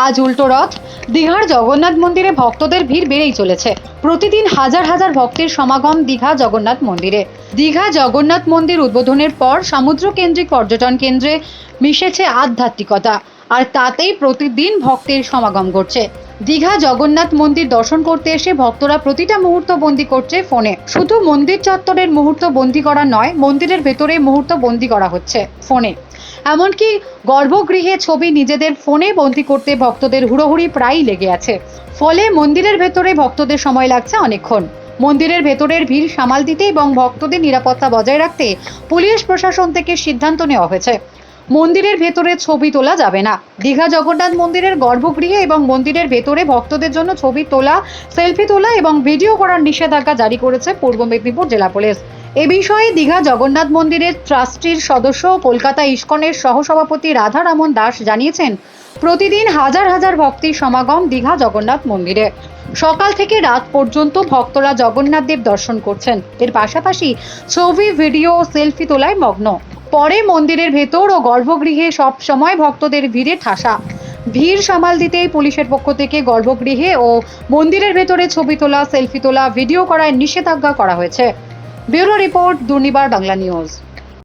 আজ উল্টো রথ। দীঘার জগন্নাথ মন্দিরে ভক্তদের ভিড় বেড়েই চলেছে। প্রতিদিন হাজার হাজার ভক্তের সমাগম দীঘা জগন্নাথ মন্দিরে। দীঘা জগন্নাথ মন্দির উদ্বোধনের পর সমুদ্র কেন্দ্রিক পর্যটন কেন্দ্রে মিশেছে আধ্যাত্মিকতা। আর তাতেই প্রতিদিন ভক্তের সমাগম ঘটছে। দীঘা জগন্নাথ মন্দির দর্শন করতে এসে ভক্তরা প্রতিটা মুহূর্ত বন্দি করছে ফোনে। শুধু মন্দির চত্বরের মুহূর্ত বন্দি করা নয়, মন্দিরের ভেতরে মুহূর্ত বন্দি করা হচ্ছে ফোনে। এমনকি গর্ভগৃহে ছবি নিজেদের ফোনে বন্দি করতে ভক্তদের হুড়োহুড়ি প্রায়ই লেগে আছে। ফলে মন্দিরের ভেতরে ভক্তদের সময় লাগছে অনেকক্ষণ। মন্দিরের ভেতরের ভিড় সামাল দিতে এবং ভক্তদের নিরাপত্তা বজায় রাখতে পুলিশ প্রশাসন থেকে সিদ্ধান্ত নেওয়া হয়েছে। মন্দিরের ভেতরে ছবি তোলা যাবে না। দীঘা জগন্নাথ মন্দিরের গর্ভগৃহে এবং মন্দিরের ভেতরে ভক্তদের জন্য ছবি তোলা, সেলফি তোলা এবং ভিডিও করার নিষেধাজ্ঞা জারি করেছে পূর্ব মেদিনীপুর জেলা পুলিশ। এ বিষয়ে দীঘা জগন্নাথ মন্দিরের ট্রাস্টির সদস্য কলকাতা ইস্কনের সহসভাপতি রাধারামন দাস জানিয়েছেন, প্রতিদিন হাজার হাজার ভক্তির সমাগম দীঘা জগন্নাথ মন্দিরে। সকাল থেকে রাত পর্যন্ত ভক্তরা জগন্নাথ দেব দর্শন করছেন। এর পাশাপাশি ছবি, ভিডিও সেলফি তোলায় মগ্ন। পরে মন্দিরের ভেতর ও গর্ভগৃহে সব সময় ভক্তদের ভিড়ে ঠাসা। ভিড় সামাল দিতেই পুলিশের পক্ষ থেকে গর্ভগৃহে ও মন্দিরের ভেতরে ছবি তোলা, সেলফি তোলা, ভিডিও করায় নিষেধাজ্ঞা করা হয়েছে। Bureau report Durnibar Bangla news.